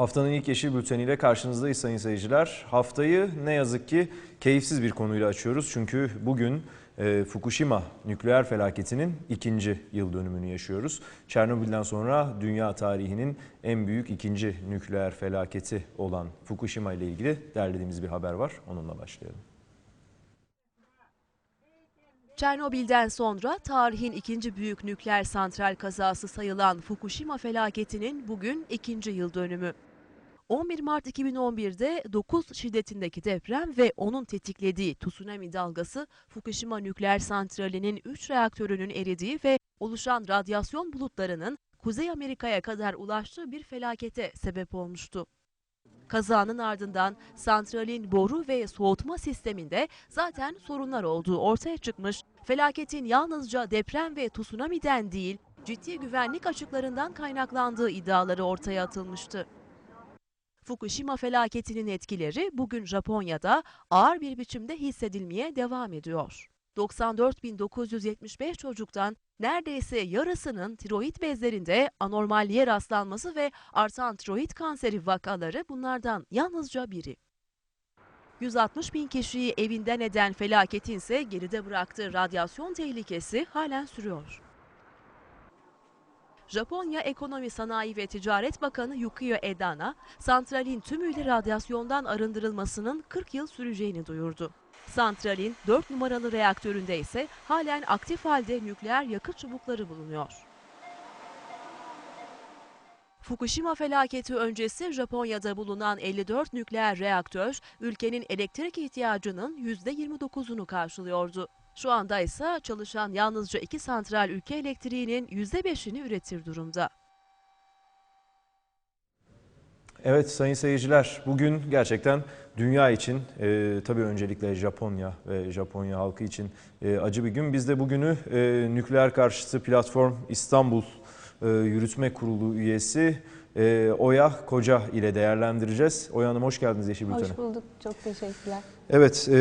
Haftanın ilk yeşil bülteniyle karşınızdayız sayın seyirciler. Haftayı ne yazık ki keyifsiz bir konuyla açıyoruz. Çünkü bugün e, Fukushima nükleer felaketinin ikinci yıl dönümünü yaşıyoruz. Çernobil'den sonra dünya tarihinin en büyük ikinci nükleer felaketi olan Fukushima ile ilgili derlediğimiz bir haber var. Onunla başlayalım. Çernobil'den sonra tarihin ikinci büyük nükleer santral kazası sayılan Fukushima felaketinin bugün ikinci yıl dönümü. 11 Mart 2011'de 9 şiddetindeki deprem ve onun tetiklediği tsunami dalgası Fukushima nükleer santralinin 3 reaktörünün eridiği ve oluşan radyasyon bulutlarının Kuzey Amerika'ya kadar ulaştığı bir felakete sebep olmuştu. Kazanın ardından santralin boru ve soğutma sisteminde zaten sorunlar olduğu ortaya çıkmış. Felaketin yalnızca deprem ve tsunami'den değil, ciddi güvenlik açıklarından kaynaklandığı iddiaları ortaya atılmıştı. Fukushima felaketinin etkileri bugün Japonya'da ağır bir biçimde hissedilmeye devam ediyor. 94.975 çocuktan neredeyse yarısının tiroid bezlerinde anormalliğe rastlanması ve artan tiroid kanseri vakaları bunlardan yalnızca biri. 160 bin kişiyi evinden eden felaketin ise geride bıraktığı radyasyon tehlikesi halen sürüyor. Japonya Ekonomi Sanayi ve Ticaret Bakanı Yukio Edana, santralin tümüyle radyasyondan arındırılmasının 40 yıl süreceğini duyurdu. Santralin 4 numaralı reaktöründe ise halen aktif halde nükleer yakıt çubukları bulunuyor. Fukushima felaketi öncesi Japonya'da bulunan 54 nükleer reaktör ülkenin elektrik ihtiyacının %29'unu karşılıyordu. Şu anda ise çalışan yalnızca iki santral ülke elektriğinin %5'ini üretir durumda. Evet sayın seyirciler bugün gerçekten dünya için e, tabii öncelikle Japonya ve Japonya halkı için e, acı bir gün. Biz de bugünü e, nükleer karşıtı platform İstanbul e, Yürütme Kurulu üyesi e, Oya Koca ile değerlendireceğiz. Oya Hanım hoş geldiniz Yeşil Bülten'e. Hoş bulduk. Çok teşekkürler. Evet, e,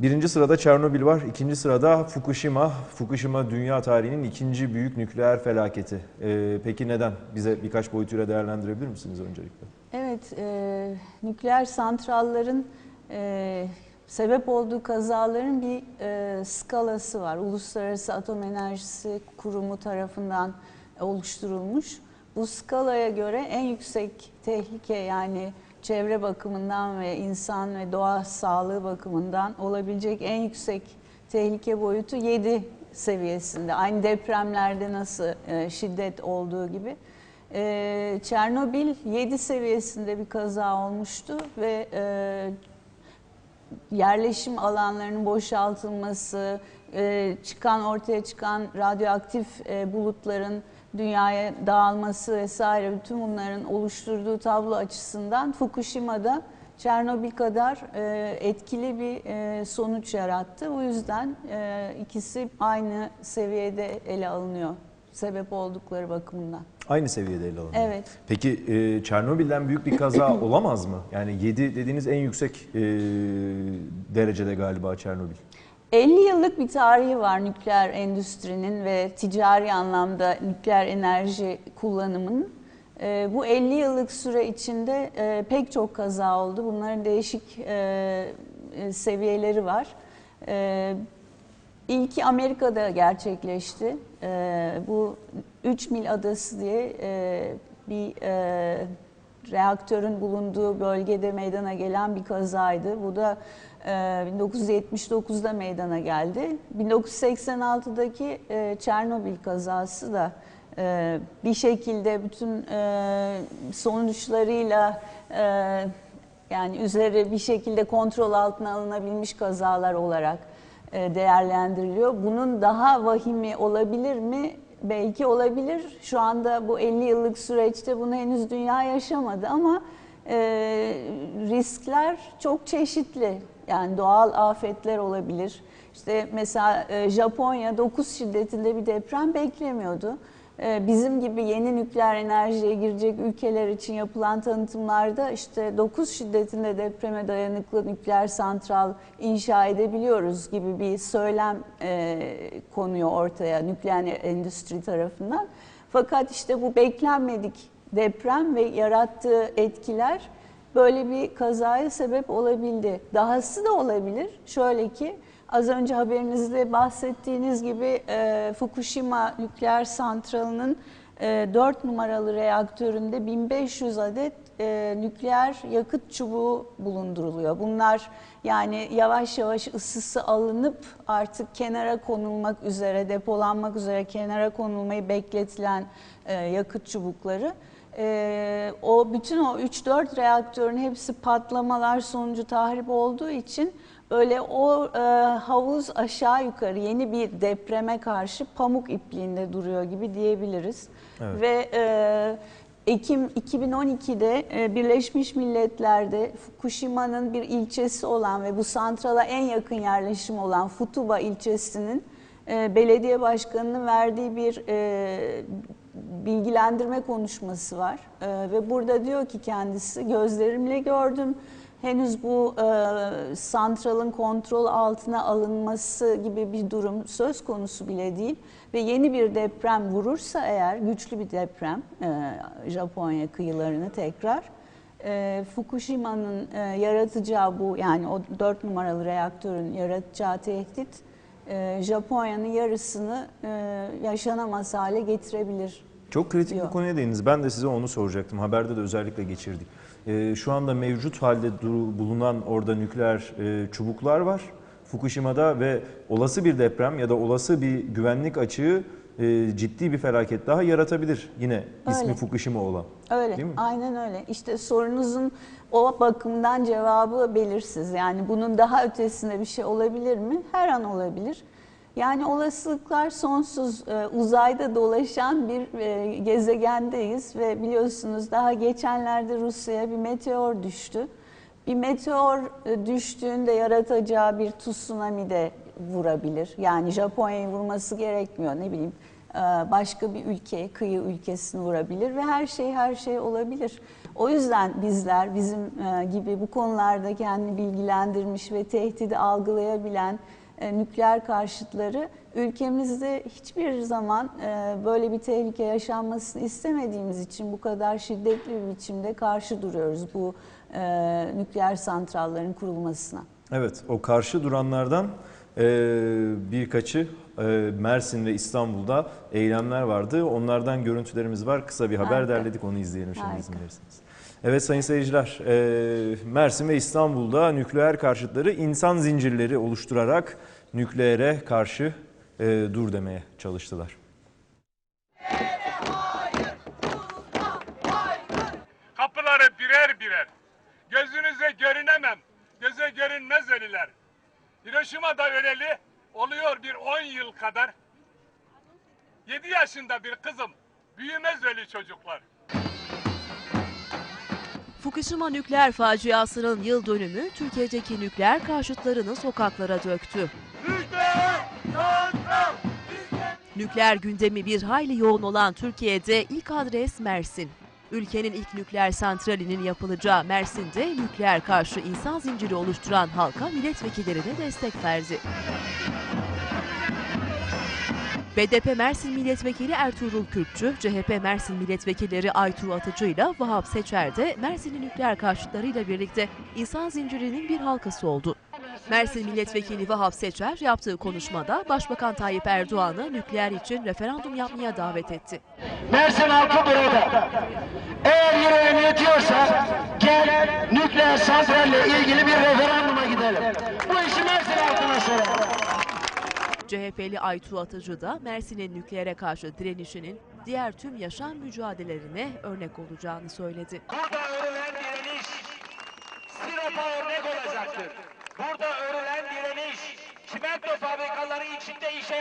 birinci sırada Çernobil var, ikinci sırada Fukushima. Fukushima dünya tarihinin ikinci büyük nükleer felaketi. E, peki neden? Bize birkaç boyutuyla değerlendirebilir misiniz öncelikle? Evet, e, nükleer santrallerin e, sebep olduğu kazaların bir e, skalası var. Uluslararası Atom Enerjisi Kurumu tarafından oluşturulmuş. Bu skalaya göre en yüksek tehlike yani çevre bakımından ve insan ve doğa sağlığı bakımından olabilecek en yüksek tehlike boyutu 7 seviyesinde. Aynı depremlerde nasıl e, şiddet olduğu gibi. E, Çernobil 7 seviyesinde bir kaza olmuştu ve e, yerleşim alanlarının boşaltılması, çıkan ortaya çıkan radyoaktif e, bulutların dünyaya dağılması vesaire bütün bunların oluşturduğu tablo açısından Fukushima'da Çernobil kadar e, etkili bir e, sonuç yarattı. Bu yüzden e, ikisi aynı seviyede ele alınıyor sebep oldukları bakımından. Aynı seviyede ele alınıyor. Evet. Peki e, Çernobil'den büyük bir kaza olamaz mı? Yani 7 dediğiniz en yüksek e, derecede galiba Çernobil. 50 yıllık bir tarihi var nükleer endüstrinin ve ticari anlamda nükleer enerji kullanımının. Ee, bu 50 yıllık süre içinde e, pek çok kaza oldu. Bunların değişik e, e, seviyeleri var. E, İlki Amerika'da gerçekleşti. E, bu 3 Mil Adası diye e, bir e, reaktörün bulunduğu bölgede meydana gelen bir kazaydı. Bu da e, 1979'da meydana geldi. 1986'daki e, Çernobil kazası da e, bir şekilde bütün e, sonuçlarıyla yani üzeri bir şekilde kontrol altına alınabilmiş kazalar olarak değerlendiriliyor. Bunun daha vahimi olabilir mi? Belki olabilir. Şu anda bu 50 yıllık süreçte bunu henüz dünya yaşamadı ama riskler çok çeşitli. Yani doğal afetler olabilir. İşte mesela e, Japonya 9 şiddetinde bir deprem beklemiyordu. E, bizim gibi yeni nükleer enerjiye girecek ülkeler için yapılan tanıtımlarda işte 9 şiddetinde depreme dayanıklı nükleer santral inşa edebiliyoruz gibi bir söylem e, konuyor ortaya nükleer endüstri tarafından. Fakat işte bu beklenmedik deprem ve yarattığı etkiler böyle bir kazaya sebep olabildi. Dahası da olabilir. Şöyle ki az önce haberinizde bahsettiğiniz gibi e, Fukushima nükleer santralının e, 4 numaralı reaktöründe 1500 adet e, nükleer yakıt çubuğu bulunduruluyor. Bunlar yani yavaş yavaş ısısı alınıp artık kenara konulmak üzere, depolanmak üzere kenara konulmayı bekletilen e, yakıt çubukları. E, o bütün o 3-4 reaktörün hepsi patlamalar sonucu tahrip olduğu için öyle o e, havuz aşağı yukarı yeni bir depreme karşı pamuk ipliğinde duruyor gibi diyebiliriz. Evet. Ve e, Ekim 2012'de e, Birleşmiş Milletler'de Fukushima'nın bir ilçesi olan ve bu santrala en yakın yerleşim olan Futuba ilçesinin e, belediye başkanının verdiği bir e, bilgilendirme konuşması var. Ve burada diyor ki kendisi gözlerimle gördüm. Henüz bu e, santralın kontrol altına alınması gibi bir durum söz konusu bile değil. Ve yeni bir deprem vurursa eğer güçlü bir deprem e, Japonya kıyılarını tekrar e, Fukushima'nın e, yaratacağı bu yani o 4 numaralı reaktörün yaratacağı tehdit e, Japonya'nın yarısını e, yaşanamaz hale getirebilir. Çok kritik bir Yok. konuya değindiniz. Ben de size onu soracaktım. Haberde de özellikle geçirdik. Ee, şu anda mevcut halde duru- bulunan orada nükleer e, çubuklar var. Fukushima'da ve olası bir deprem ya da olası bir güvenlik açığı e, ciddi bir felaket daha yaratabilir. Yine ismi Öyle. Fukushima olan. Öyle, Değil mi? aynen öyle. İşte sorunuzun o bakımdan cevabı belirsiz. Yani bunun daha ötesinde bir şey olabilir mi? Her an olabilir. Yani olasılıklar sonsuz. Ee, uzayda dolaşan bir e, gezegendeyiz ve biliyorsunuz daha geçenlerde Rusya'ya bir meteor düştü. Bir meteor e, düştüğünde yaratacağı bir tsunami de vurabilir. Yani Japonya'yı vurması gerekmiyor ne bileyim e, başka bir ülke, kıyı ülkesini vurabilir ve her şey her şey olabilir. O yüzden bizler bizim gibi bu konularda kendini bilgilendirmiş ve tehdidi algılayabilen e, nükleer karşıtları ülkemizde hiçbir zaman e, böyle bir tehlike yaşanmasını istemediğimiz için bu kadar şiddetli bir biçimde karşı duruyoruz bu e, nükleer santrallerin kurulmasına. Evet, o karşı duranlardan e, birkaçı e, Mersin ve İstanbul'da eylemler vardı. Onlardan görüntülerimiz var. Kısa bir haber Harika. derledik, onu izleyelim şimdi Harika. izin verirseniz. Evet sayın seyirciler, Mersin ve İstanbul'da nükleer karşıtları insan zincirleri oluşturarak nükleere karşı e, dur demeye çalıştılar. Kapıları birer birer. Gözünüze görünemem, göze görünmez ölüler. Hiroşima'da öleli oluyor bir 10 yıl kadar. 7 yaşında bir kızım, büyümez ölü çocuklar. Fukushima nükleer faciasının yıl dönümü Türkiye'deki nükleer karşıtlarını sokaklara döktü. Nükleer gündemi bir hayli yoğun olan Türkiye'de ilk adres Mersin. Ülkenin ilk nükleer santralinin yapılacağı Mersin'de nükleer karşı insan zinciri oluşturan halka milletvekillerine destek verdi. BDP Mersin Milletvekili Ertuğrul Kürkçü, CHP Mersin Milletvekilleri Aytuğ Atıcı ile Vahap Seçer de Mersin'in nükleer karşıtlarıyla birlikte insan zincirinin bir halkası oldu. Mersin Milletvekili Vahap Seçer yaptığı konuşmada Başbakan Tayyip Erdoğan'ı nükleer için referandum yapmaya davet etti. Mersin halkı burada. Eğer yüreğin yetiyorsa gel nükleer santralle ilgili bir referanduma gidelim. Bu işi Mersin halkına soralım. CHP'li Aytuğ Atıcı da Mersin'in nükleere karşı direnişinin diğer tüm yaşam mücadelelerine örnek olacağını söyledi. Burada örülen direniş Sinop'a örnek olacaktır. Burada örülen direniş çimento fabrikaları içinde işe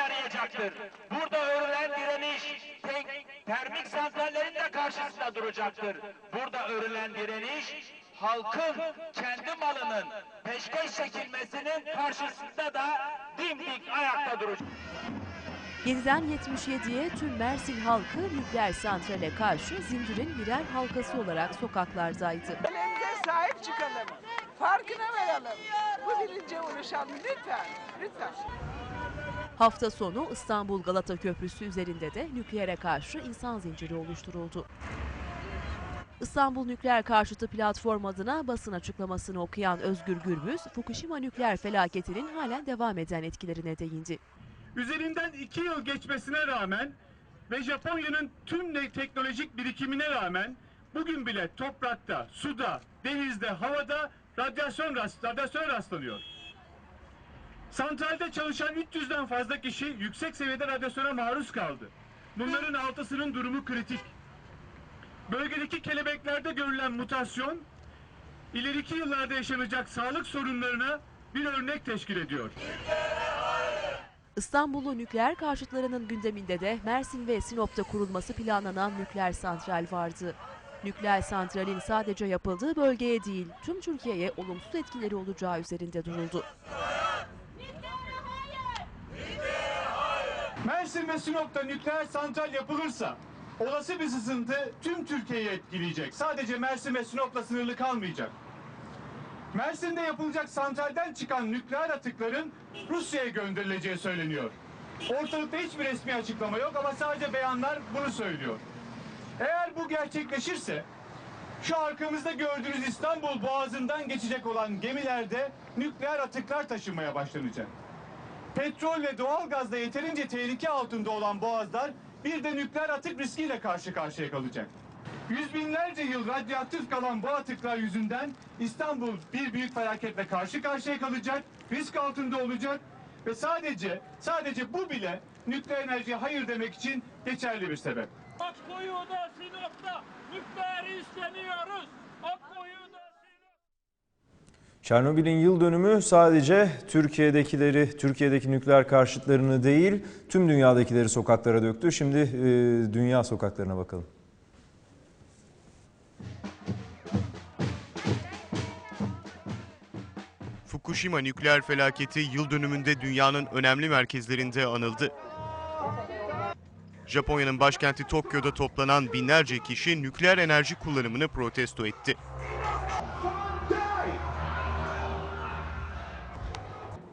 yarayacaktır. Burada örülen direniş tek, termik santrallerin de karşısında duracaktır. Burada örülen direniş halkın kendi malının peşkeş çekilmesinin karşısında da dimdik ayakta duracak. 7'den 77'ye tüm Mersin halkı nükleer santrale karşı zincirin birer halkası olarak sokaklardaydı. Elimize sahip çıkalım. Farkına varalım. Bu bilince ulaşalım lütfen. Lütfen. Hafta sonu İstanbul Galata Köprüsü üzerinde de nükleere karşı insan zinciri oluşturuldu. İstanbul Nükleer Karşıtı Platform adına basın açıklamasını okuyan Özgür Gürbüz, Fukushima nükleer felaketinin halen devam eden etkilerine değindi. Üzerinden iki yıl geçmesine rağmen ve Japonya'nın tüm teknolojik birikimine rağmen bugün bile toprakta, suda, denizde, havada radyasyon, rast, radyasyona rastlanıyor. Santralde çalışan 300'den fazla kişi yüksek seviyede radyasyona maruz kaldı. Bunların altısının durumu kritik. Bölgedeki kelebeklerde görülen mutasyon, ileriki yıllarda yaşanacak sağlık sorunlarına bir örnek teşkil ediyor. İstanbullu nükleer karşıtlarının gündeminde de Mersin ve Sinop'ta kurulması planlanan nükleer santral vardı. Nükleer santralin sadece yapıldığı bölgeye değil, tüm Türkiye'ye olumsuz etkileri olacağı üzerinde duruldu. Mersin ve Sinop'ta nükleer santral yapılırsa olası bir sızıntı tüm Türkiye'yi etkileyecek. Sadece Mersin ve Sinop'la sınırlı kalmayacak. Mersin'de yapılacak santralden çıkan nükleer atıkların Rusya'ya gönderileceği söyleniyor. Ortalıkta hiçbir resmi açıklama yok ama sadece beyanlar bunu söylüyor. Eğer bu gerçekleşirse şu arkamızda gördüğünüz İstanbul Boğazı'ndan geçecek olan gemilerde nükleer atıklar taşınmaya başlanacak. Petrol ve doğalgazda yeterince tehlike altında olan boğazlar bir de nükleer atık riskiyle karşı karşıya kalacak. Yüz binlerce yıl radyoaktif kalan bu atıklar yüzünden İstanbul bir büyük felaketle karşı karşıya kalacak, risk altında olacak ve sadece sadece bu bile nükleer enerjiye hayır demek için geçerli bir sebep. Akkuyu'da, Sinop'ta nükleer istemiyoruz. Sinop. Çernobil'in yıl dönümü sadece Türkiye'dekileri, Türkiye'deki nükleer karşıtlarını değil, tüm dünyadakileri sokaklara döktü. Şimdi e, dünya sokaklarına bakalım. Fukushima nükleer felaketi yıl dönümünde dünyanın önemli merkezlerinde anıldı. Japonya'nın başkenti Tokyo'da toplanan binlerce kişi nükleer enerji kullanımını protesto etti.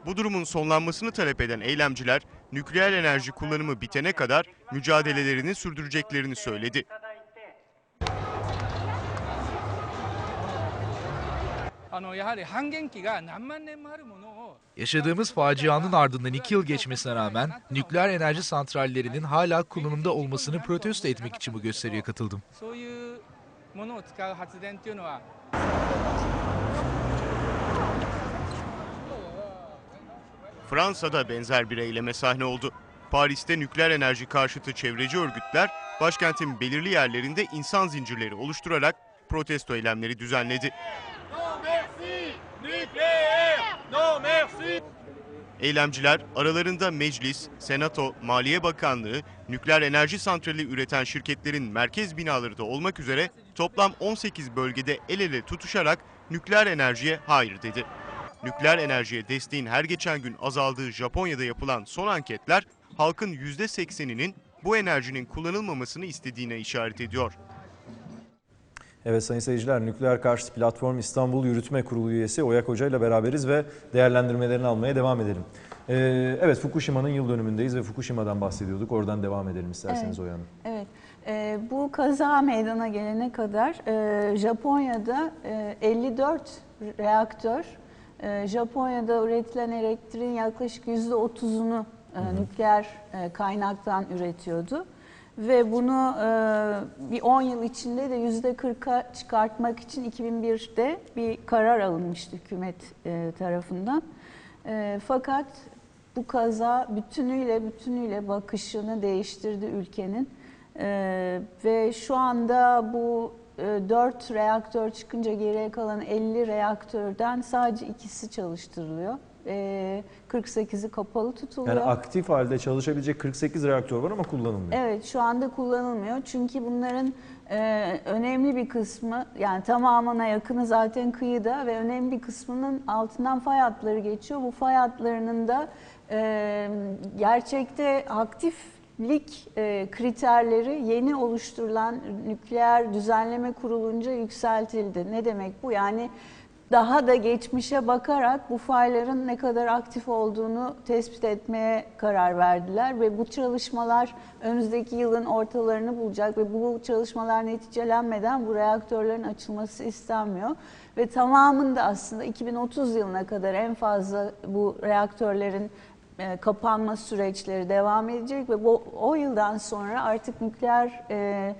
Bu durumun sonlanmasını talep eden eylemciler nükleer enerji kullanımı bitene kadar mücadelelerini sürdüreceklerini söyledi. Yaşadığımız facianın ardından iki yıl geçmesine rağmen nükleer enerji santrallerinin hala kullanımda olmasını protesto etmek için bu gösteriye katıldım. Fransa'da benzer bir eyleme sahne oldu. Paris'te nükleer enerji karşıtı çevreci örgütler başkentin belirli yerlerinde insan zincirleri oluşturarak protesto eylemleri düzenledi. Eylemciler aralarında meclis, senato, maliye bakanlığı, nükleer enerji santrali üreten şirketlerin merkez binaları da olmak üzere toplam 18 bölgede el ele tutuşarak nükleer enerjiye hayır dedi. Nükleer enerjiye desteğin her geçen gün azaldığı Japonya'da yapılan son anketler halkın %80'inin bu enerjinin kullanılmamasını istediğine işaret ediyor. Evet sayın seyirciler, Nükleer Karşıtı Platform İstanbul Yürütme Kurulu üyesi Oyak Hoca ile beraberiz ve değerlendirmelerini almaya devam edelim. Ee, evet Fukushima'nın yıl dönümündeyiz ve Fukushima'dan bahsediyorduk. Oradan devam edelim isterseniz Evet. Oya Hanım. Evet, e, bu kaza meydana gelene kadar e, Japonya'da e, 54 reaktör, e, Japonya'da üretilen elektriğin yaklaşık %30'unu e, nükleer e, kaynaktan üretiyordu. Ve bunu e, bir 10 yıl içinde de %40'a çıkartmak için 2001'de bir karar alınmıştı hükümet e, tarafından. E, fakat bu kaza bütünüyle bütünüyle bakışını değiştirdi ülkenin. Ee, ve şu anda bu 4 reaktör çıkınca geriye kalan 50 reaktörden sadece ikisi çalıştırılıyor. Ee, 48'i kapalı tutuluyor. Yani aktif halde çalışabilecek 48 reaktör var ama kullanılmıyor. Evet şu anda kullanılmıyor çünkü bunların e, önemli bir kısmı yani tamamına yakını zaten kıyıda ve önemli bir kısmının altından fay hatları geçiyor. Bu fay hatlarının da e, gerçekte aktiflik e, kriterleri yeni oluşturulan nükleer düzenleme kurulunca yükseltildi. Ne demek bu? Yani daha da geçmişe bakarak bu fayların ne kadar aktif olduğunu tespit etmeye karar verdiler ve bu çalışmalar önümüzdeki yılın ortalarını bulacak ve bu çalışmalar neticelenmeden bu reaktörlerin açılması istenmiyor ve tamamında aslında 2030 yılına kadar en fazla bu reaktörlerin e, kapanma süreçleri devam edecek ve bu o yıldan sonra artık nükleer e,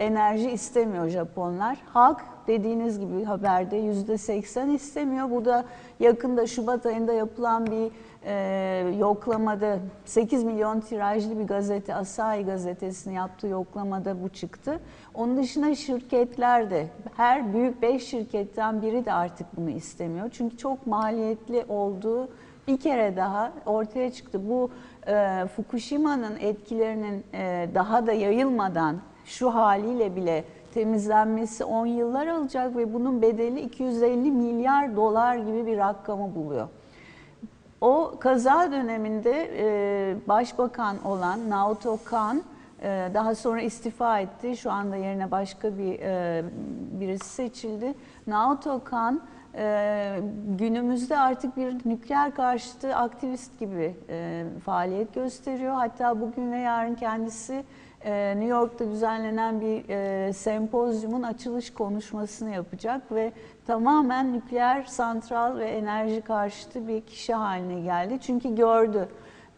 enerji istemiyor Japonlar. Halk dediğiniz gibi haberde yüzde 80 istemiyor. Bu da yakında Şubat ayında yapılan bir e, yoklamada 8 milyon tirajlı bir gazete Asahi gazetesini yaptığı yoklamada bu çıktı. Onun dışında şirketler de her büyük 5 şirketten biri de artık bunu istemiyor. Çünkü çok maliyetli olduğu bir kere daha ortaya çıktı. Bu e, Fukushima'nın etkilerinin e, daha da yayılmadan şu haliyle bile temizlenmesi 10 yıllar alacak ve bunun bedeli 250 milyar dolar gibi bir rakamı buluyor. O kaza döneminde e, başbakan olan Naoto Kan e, daha sonra istifa etti. Şu anda yerine başka bir e, birisi seçildi. Naoto Kan e, günümüzde artık bir nükleer karşıtı aktivist gibi e, faaliyet gösteriyor. Hatta bugün ve yarın kendisi e, New York'ta düzenlenen bir e, sempozyumun açılış konuşmasını yapacak ve tamamen nükleer santral ve enerji karşıtı bir kişi haline geldi. Çünkü gördü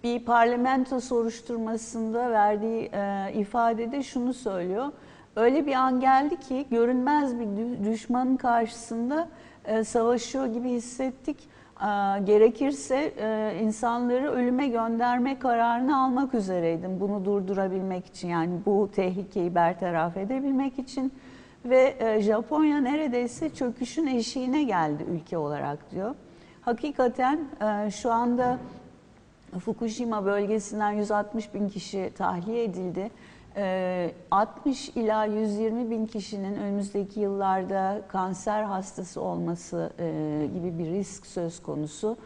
bir parlamento soruşturmasında verdiği e, ifadede şunu söylüyor. Öyle bir an geldi ki görünmez bir dü- düşmanın karşısında e, savaşıyor gibi hissettik. E, gerekirse e, insanları ölüme gönderme kararını almak üzereydim. Bunu durdurabilmek için yani bu tehlikeyi bertaraf edebilmek için. Ve Japonya neredeyse çöküşün eşiğine geldi ülke olarak diyor. Hakikaten şu anda Fukushima bölgesinden 160 bin kişi tahliye edildi. Ee, 60 ila 120 bin kişinin önümüzdeki yıllarda kanser hastası olması e, gibi bir risk söz konusu.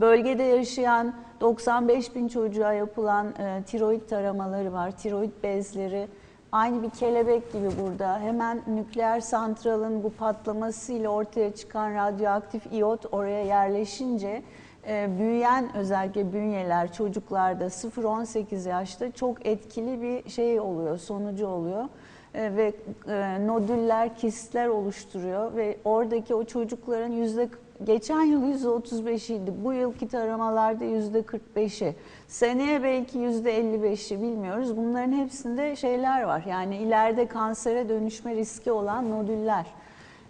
Bölgede yaşayan 95 bin çocuğa yapılan e, tiroid taramaları var, tiroid bezleri. Aynı bir kelebek gibi burada. Hemen nükleer santralın bu patlamasıyla ortaya çıkan radyoaktif iyot oraya yerleşince e, büyüyen özellikle bünyeler çocuklarda 0-18 yaşta çok etkili bir şey oluyor, sonucu oluyor. E, ve e, nodüller, kistler oluşturuyor ve oradaki o çocukların yüzde geçen yıl yüzde 35'iydi. Bu yılki taramalarda yüzde 45'i. Seneye belki yüzde 55'i bilmiyoruz. Bunların hepsinde şeyler var. Yani ileride kansere dönüşme riski olan nodüller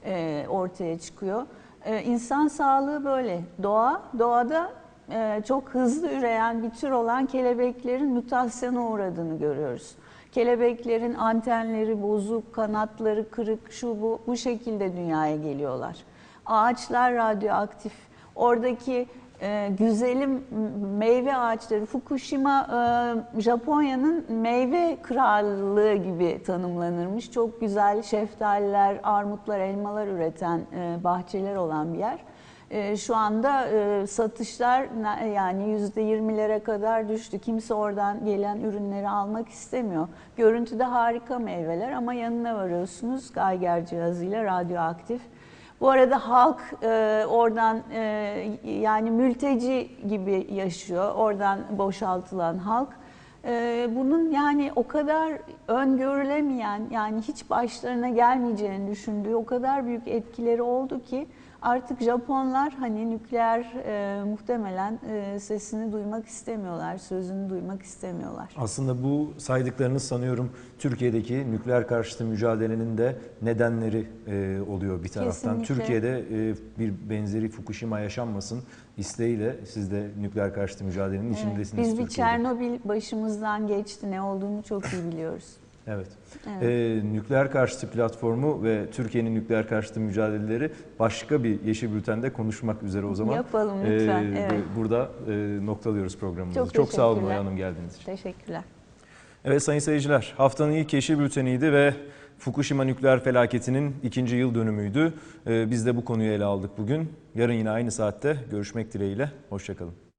e, ortaya çıkıyor. Ee, insan sağlığı böyle. Doğa, doğada e, çok hızlı üreyen bir tür olan kelebeklerin mutasyona uğradığını görüyoruz. Kelebeklerin antenleri bozuk, kanatları kırık, şu bu, bu şekilde dünyaya geliyorlar. Ağaçlar radyoaktif. Oradaki e, güzelim meyve ağaçları, Fukushima e, Japonya'nın meyve krallığı gibi tanımlanırmış. Çok güzel şeftaliler, armutlar, elmalar üreten e, bahçeler olan bir yer. Şu anda satışlar yani yüzde yirmilere kadar düştü. Kimse oradan gelen ürünleri almak istemiyor. Görüntüde harika meyveler ama yanına varıyorsunuz Geiger cihazıyla radyoaktif. Bu arada halk e, oradan e, yani mülteci gibi yaşıyor. Oradan boşaltılan halk. E, bunun yani o kadar öngörülemeyen yani hiç başlarına gelmeyeceğini düşündüğü o kadar büyük etkileri oldu ki artık Japonlar hani nükleer e, muhtemelen e, sesini duymak istemiyorlar, sözünü duymak istemiyorlar. Aslında bu saydıklarınız sanıyorum Türkiye'deki nükleer karşıtı mücadelenin de nedenleri e, oluyor bir taraftan. Kesinlikle. Türkiye'de e, bir benzeri Fukushima yaşanmasın isteğiyle siz de nükleer karşıtı mücadelenin Evet, içindesiniz Biz bir Türkiye'de. Çernobil başımızdan geçti. Ne olduğunu çok iyi biliyoruz. Evet. Evet. Ee, nükleer karşıtı platformu ve Türkiye'nin nükleer karşıtı mücadeleleri başka bir Yeşil Bülten'de konuşmak üzere o zaman. Yapalım lütfen, Ee, evet. Burada e, noktalıyoruz programımızı. Çok Çok sağ olun. Oya Hanım geldiğiniz için. Teşekkürler. Evet sayın seyirciler haftanın ilk Yeşil Bülteniydi ve Fukushima nükleer felaketinin ikinci yıl dönümüydü. Ee, biz de bu konuyu ele aldık bugün. Yarın yine aynı saatte görüşmek dileğiyle. Hoşçakalın.